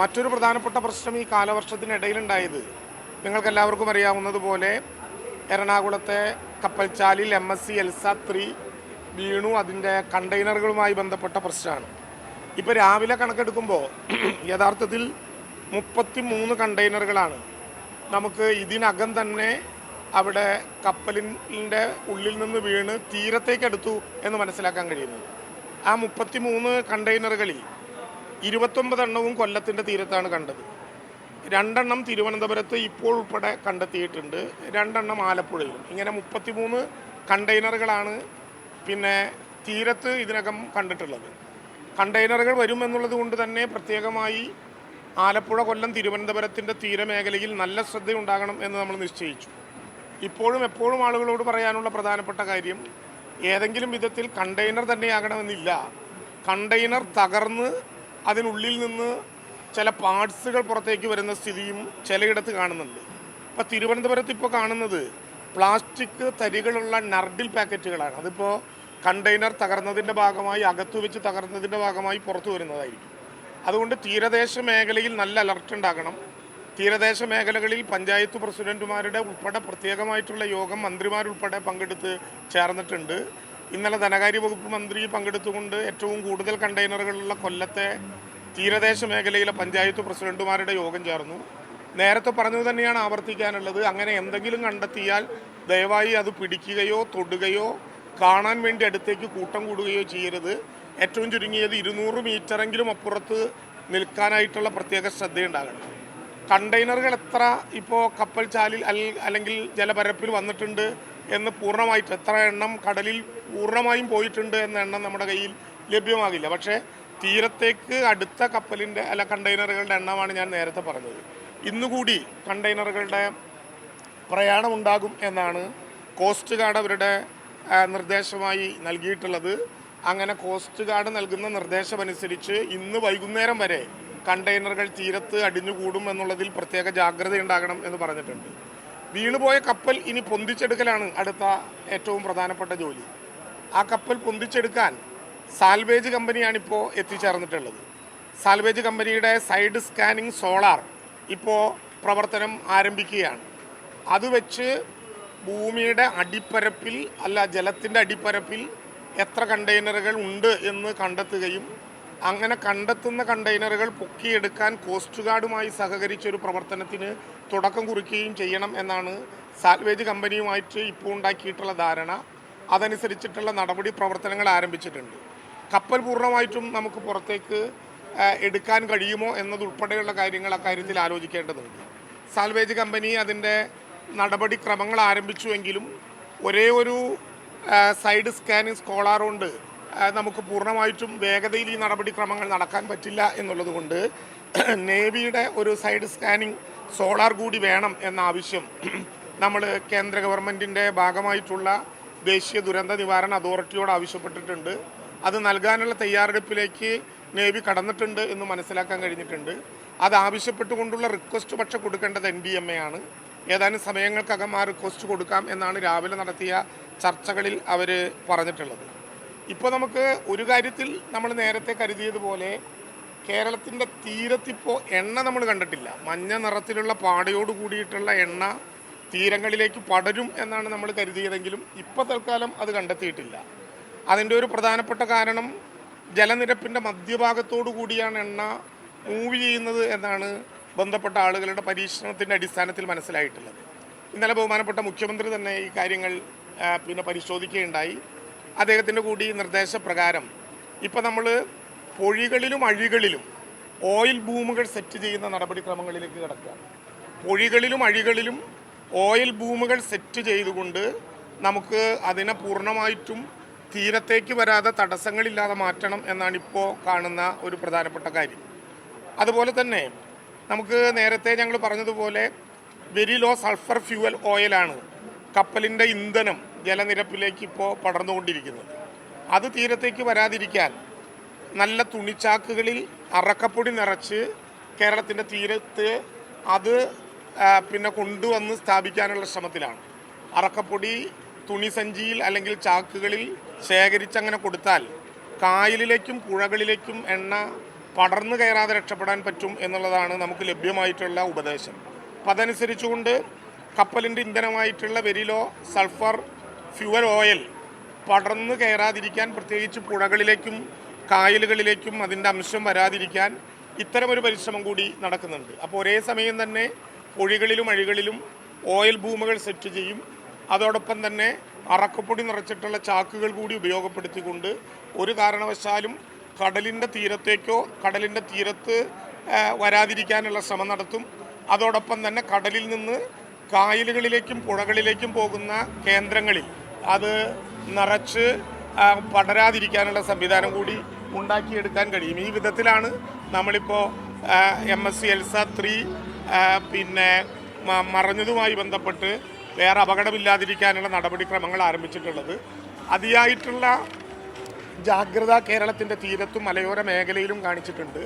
മറ്റൊരു പ്രധാനപ്പെട്ട പ്രശ്നം ഈ കാലവർഷത്തിനിടയിലുണ്ടായത്. നിങ്ങൾക്കെല്ലാവർക്കും അറിയാവുന്നതുപോലെ എറണാകുളത്തെ കപ്പൽച്ചാലിൽ M S C Elsa three വീണു അതിന്റെ കണ്ടെയ്നറുകളുമായി ബന്ധപ്പെട്ട പ്രശ്നമാണ്. ഇപ്പോൾ രാവിലെ കണക്കെടുക്കുമ്പോൾ യഥാർത്ഥത്തിൽ മുപ്പത്തി മൂന്ന് കണ്ടെയ്നറുകളാണ്. നമുക്ക് ഇതിനകം തന്നെ അവിടെ കപ്പലിന്റെ ഉള്ളിൽ നിന്ന് വീണ് തീരത്തേക്ക് എടുത്തു എന്ന് മനസ്സിലാക്കാൻ കഴിയുന്നു ആ മുപ്പത്തി മൂന്ന് കണ്ടെയ്നറുകളിൽ ഇരുപത്തൊമ്പത് എണ്ണവും കൊല്ലത്തിന്റെ തീരത്താണ് കണ്ടത്. രണ്ടെണ്ണം തിരുവനന്തപുരത്ത് ഇപ്പോൾ ഉൾപ്പെടെ കണ്ടെത്തിയിട്ടുണ്ട്. രണ്ടെണ്ണം ആലപ്പുഴയിലും. ഇങ്ങനെ മുപ്പത്തിമൂന്ന് കണ്ടെയ്നറുകളാണ് പിന്നെ തീരത്ത് ഇതിനകം കണ്ടിട്ടുള്ളത്. കണ്ടെയ്നറുകൾ വരുമെന്നുള്ളത് കൊണ്ട് തന്നെ പ്രത്യേകമായി ആലപ്പുഴ കൊല്ലം തിരുവനന്തപുരത്തിന്റെ തീരമേഖലയിൽ നല്ല ശ്രദ്ധയുണ്ടാകണം എന്ന് നമ്മൾ നിശ്ചയിച്ചു. ഇപ്പോഴും എപ്പോഴും ആളുകളോട് പറയാനുള്ള പ്രധാനപ്പെട്ട കാര്യം ഏതെങ്കിലും വിധത്തിൽ കണ്ടെയ്നർ തന്നെയാകണമെന്നില്ല. കണ്ടെയ്നർ തകർന്ന് അതിനുള്ളിൽ നിന്ന് ചില പാർട്സുകൾ പുറത്തേക്ക് വരുന്ന സ്ഥിതിയും ചിലയിടത്ത് കാണുന്നുണ്ട്. ഇപ്പോൾ തിരുവനന്തപുരത്ത് ഇപ്പോൾ കാണുന്നത് പ്ലാസ്റ്റിക് തരികളുള്ള നർഡിൽ പാക്കറ്റുകളാണ്. അതിപ്പോൾ കണ്ടെയ്നർ തകർന്നതിന്റെ ഭാഗമായി അകത്തു വെച്ച് തകർന്നതിന്റെ ഭാഗമായി പുറത്തു വരുന്നതായിരിക്കും. അതുകൊണ്ട് തീരദേശ മേഖലയിൽ നല്ല അലർട്ട് ഉണ്ടാകണം. തീരദേശ മേഖലകളിൽ പഞ്ചായത്ത് പ്രസിഡന്റുമാരുടെ ഉൾപ്പെടെ പ്രത്യേകമായിട്ടുള്ള യോഗം മന്ത്രിമാരുൾപ്പെടെ പങ്കെടുത്ത് ചേർന്നിട്ടുണ്ട്. ഇന്നലെ ധനകാര്യ വകുപ്പ് മന്ത്രി പങ്കെടുത്തുകൊണ്ട് ഏറ്റവും കൂടുതൽ കണ്ടെയ്നറുകളുള്ള കൊല്ലത്തെ തീരദേശ മേഖലയിലെ പഞ്ചായത്ത് പ്രസിഡന്റുമാരുടെ യോഗം ചേർന്നു. നേരത്തെ പറഞ്ഞത് തന്നെയാണ് ആവർത്തിക്കാനുള്ളത്. അങ്ങനെ എന്തെങ്കിലും കണ്ടെത്തിയാൽ ദയവായി അത് പിടിക്കുകയോ തൊടുകയോ കാണാൻ വേണ്ടി അടുത്തേക്ക് കൂട്ടം കൂടുകയോ ചെയ്യരുത്. ഏറ്റവും ചുരുങ്ങിയത് ഇരുന്നൂറ് മീറ്ററെങ്കിലും അപ്പുറത്ത് നിൽക്കാനായിട്ടുള്ള പ്രത്യേക ശ്രദ്ധയുണ്ടാകണം. കണ്ടെയ്നറുകൾ എത്ര ഇപ്പോൾ കപ്പൽ ചാലിൽ അല്ലെങ്കിൽ ജലപരപ്പിൽ വന്നിട്ടുണ്ട്. എന്ന് പൂർണമായിട്ട് എത്ര എണ്ണം കടലിൽ പൂർണമായും പോയിട്ടുണ്ട് എന്ന എണ്ണം നമ്മുടെ കയ്യിൽ ലഭ്യമാകില്ല. പക്ഷേ തീരത്തേക്ക് അടുത്ത കപ്പലിന്റെ അല്ല കണ്ടെയ്നറുകളുടെ എണ്ണമാണ് ഞാൻ നേരത്തെ പറഞ്ഞത്. ഇന്നുകൂടി കണ്ടെയ്നറുകളുടെ പ്രയാണമുണ്ടാകും എന്നാണ് കോസ്റ്റ് ഗാർഡ് അവരുടെ നിർദ്ദേശമായി നൽകിയിട്ടുള്ളത്. അങ്ങനെ കോസ്റ്റ് ഗാർഡ് നൽകുന്ന നിർദ്ദേശമനുസരിച്ച് ഇന്ന് വൈകുന്നേരം വരെ കണ്ടെയ്നറുകൾ തീരത്ത് അടിഞ്ഞുകൂടും എന്നുള്ളതിൽ പ്രത്യേക ജാഗ്രത ഉണ്ടാകണം എന്ന് പറഞ്ഞിട്ടുണ്ട്. വീണുപോയ കപ്പൽ ഇനി പൊന്തിച്ചെടുക്കലാണ് അടുത്ത ഏറ്റവും പ്രധാനപ്പെട്ട ജോലി. ആ കപ്പൽ പൊന്തിച്ചെടുക്കാൻ സാൽവേജ് കമ്പനിയാണിപ്പോൾ എത്തിച്ചേർന്നിട്ടുള്ളത്. സാൽവേജ് കമ്പനിയുടെ സൈഡ് സ്കാനിങ് സോളാർ ഇപ്പോൾ പ്രവർത്തനം ആരംഭിക്കുകയാണ്. അത് വെച്ച് ഭൂമിയുടെ അടിപ്പരപ്പിൽ അല്ല ജലത്തിന്റെ അടിപ്പരപ്പിൽ എത്ര കണ്ടെയ്നറുകൾ ഉണ്ട് എന്ന് കണ്ടെത്തുകയും അങ്ങനെ കണ്ടെത്തുന്ന കണ്ടെയ്നറുകൾ പൊക്കിയെടുക്കാൻ കോസ്റ്റ് ഗാർഡുമായി സഹകരിച്ച ഒരു പ്രവർത്തനത്തിന് തുടക്കം കുറിക്കുകയും ചെയ്യണം എന്നാണ് സാൽവേജ് കമ്പനിയുമായിട്ട് ഇപ്പോൾ ഉണ്ടാക്കിയിട്ടുള്ള ധാരണ. അതനുസരിച്ചിട്ടുള്ള നടപടി പ്രവർത്തനങ്ങൾ ആരംഭിച്ചിട്ടുണ്ട്. കപ്പൽ പൂർണമായിട്ടും നമുക്ക് പുറത്തേക്ക് എടുക്കാൻ കഴിയുമോ എന്നതുൾപ്പെടെയുള്ള കാര്യങ്ങൾ അക്കാര്യത്തിൽ ആലോചിക്കേണ്ടതുണ്ട്. സാൽവേജ് കമ്പനി അതിന്റെ നടപടിക്രമങ്ങൾ ആരംഭിച്ചുവെങ്കിലും ഒരേ ഒരു സൈഡ് സ്കാനിങ് ആ, നമുക്ക് പൂർണമായിട്ടും വേഗതയിൽ ഈ നടപടിക്രമങ്ങൾ നടക്കാൻ പറ്റില്ല എന്നുള്ളതുകൊണ്ട് നേവിയുടെ ഒരു സൈഡ് സ്കാനിങ് സോളാർ കൂടി വേണം എന്ന ആവശ്യം നമ്മൾ കേന്ദ്ര ഗവൺമെന്റിന്റെ ഭാഗമായിട്ടുള്ള ദേശീയ ദുരന്ത നിവാരണ അതോറിറ്റിയോട് ആവശ്യപ്പെട്ടിട്ടുണ്ട്. അത് നൽകാനുള്ള തയ്യാറെടുപ്പിലേക്ക് നേവി കടന്നിട്ടുണ്ട് എന്ന് മനസ്സിലാക്കാൻ കഴിഞ്ഞിട്ടുണ്ട്. അത് ആവശ്യപ്പെട്ടുകൊണ്ടുള്ള റിക്വസ്റ്റ് പക്ഷെ കൊടുക്കേണ്ടത് എൻ ഡി എം എ ആണ്. ഏതാനും സമയങ്ങൾക്കകം ആ റിക്വസ്റ്റ് കൊടുക്കാം എന്നാണ് രാവിലെ നടത്തിയ ചർച്ചകളിൽ അവർ പറഞ്ഞിട്ടുള്ളത്. ഇപ്പോൾ നമുക്ക് ഒരു കാര്യത്തിൽ നമ്മൾ നേരത്തെ കരുതിയതുപോലെ കേരളത്തിന്റെ തീരത്തിപ്പോൾ എണ്ണ നമ്മൾ കണ്ടിട്ടില്ല. മഞ്ഞ നിറത്തിലുള്ള പാടയോട് കൂടിയിട്ടുള്ള എണ്ണ തീരങ്ങളിലേക്ക് പടരും എന്നാണ് നമ്മൾ കരുതിയതെങ്കിലും ഇപ്പോൾ തൽക്കാലം അത് കണ്ടെത്തിയിട്ടില്ല. അതിന്റെ ഒരു പ്രധാനപ്പെട്ട കാരണം ജലനിരപ്പിന്റെ മധ്യഭാഗത്തോടു കൂടിയാണ് എണ്ണ മൂവ് ചെയ്യുന്നത് എന്നാണ് ബന്ധപ്പെട്ട ആളുകളുടെ പരീക്ഷണത്തിന്റെ അടിസ്ഥാനത്തിൽ മനസ്സിലായിട്ടുള്ളത്. ഇന്നലെ ബഹുമാനപ്പെട്ട മുഖ്യമന്ത്രി തന്നെ ഈ കാര്യങ്ങൾ പിന്നെ പരിശോധിക്കുകയുണ്ടായി. അദ്ദേഹത്തിന്റെ കൂടി നിർദ്ദേശപ്രകാരം ഇപ്പം നമ്മൾ പൊഴികളിലും അഴികളിലും ഓയിൽ ഭൂമുകൾ സെറ്റ് ചെയ്യുന്ന നടപടിക്രമങ്ങളിലേക്ക് കിടക്കുകയാണ് പൊഴികളിലും അഴികളിലും ഓയിൽ ഭൂമുകൾ സെറ്റ് ചെയ്തുകൊണ്ട് നമുക്ക് അതിനെ പൂർണമായിട്ടും തീരത്തേക്ക് വരാതെ തടസ്സങ്ങളില്ലാതെ മാറ്റണം എന്നാണ് ഇപ്പോൾ കാണുന്ന ഒരു പ്രധാനപ്പെട്ട കാര്യം. അതുപോലെ തന്നെ നമുക്ക് നേരത്തെ ഞങ്ങൾ പറഞ്ഞതുപോലെ വെരി ലോ സൾഫർ ഫ്യൂവൽ ഓയിലാണ് കപ്പലിന്റെ ഇന്ധനം ജലനിരപ്പിലേക്ക് ഇപ്പോൾ പടർന്നുകൊണ്ടിരിക്കുന്നത് അത് തീരത്തേക്ക് വരാതിരിക്കാൻ നല്ല തുണിച്ചാക്കുകളിൽ അറക്കപ്പൊടി നിറച്ച് കേരളത്തിന്റെ തീരത്ത് അത് പിന്നെ കൊണ്ടുവന്ന് സ്ഥാപിക്കാനുള്ള ശ്രമത്തിലാണ്. അറക്കപ്പൊടി തുണിസഞ്ചിയിൽ അല്ലെങ്കിൽ ചാക്കുകളിൽ ശേഖരിച്ചങ്ങനെ കൊടുത്താൽ കായലിലേക്കും പുഴകളിലേക്കും എണ്ണ പടർന്നു കയറാതെ രക്ഷപ്പെടാൻ പറ്റും എന്നുള്ളതാണ് നമുക്ക് ലഭ്യമായിട്ടുള്ള ഉപദേശം. അപ്പം അതനുസരിച്ചുകൊണ്ട് കപ്പലിന്റെ ഇന്ധനമായിട്ടുള്ള very low sulphur fuel oil പടർന്നു കയറാതിരിക്കാൻ പ്രത്യേകിച്ച് പുഴകളിലേക്കും കായലുകളിലേക്കും അതിന്റെ അംശം വരാതിരിക്കാൻ ഇത്തരമൊരു പരിശ്രമം കൂടി നടക്കുന്നുണ്ട്. അപ്പോൾ ഒരേ സമയം തന്നെ പൊഴികളിലും അഴികളിലും ഓയിൽ ഭൂമികൾ സെറ്റ് ചെയ്യും. അതോടൊപ്പം തന്നെ അറക്കപ്പൊടി നിറച്ചിട്ടുള്ള ചാക്കുകൾ കൂടി ഉപയോഗപ്പെടുത്തിക്കൊണ്ട് ഒരു കാരണവശാലും കടലിന്റെ തീരത്തേക്കോ കടലിന്റെ തീരത്ത് വരാതിരിക്കാനുള്ള ശ്രമം നടത്തും. അതോടൊപ്പം തന്നെ കടലിൽ നിന്ന് കായലുകളിലേക്കും പുഴകളിലേക്കും പോകുന്ന കേന്ദ്രങ്ങളിൽ അത് നിറച്ച് പടരാതിരിക്കാനുള്ള സംവിധാനം കൂടി ഉണ്ടാക്കിയെടുക്കാൻ കഴിയും. ഈ വിധത്തിലാണ് നമ്മളിപ്പോൾ M S C Elsa three പിന്നെ മറഞ്ഞതുമായി ബന്ധപ്പെട്ട് വേറെ അപകടമില്ലാതിരിക്കാനുള്ള നടപടിക്രമങ്ങൾ ആരംഭിച്ചിട്ടുള്ളത്. അതിയായിട്ടുള്ള ജാഗ്രത കേരളത്തിന്റെ തീരത്തും മലയോര മേഖലയിലും കാണിച്ചിട്ടുണ്ട്.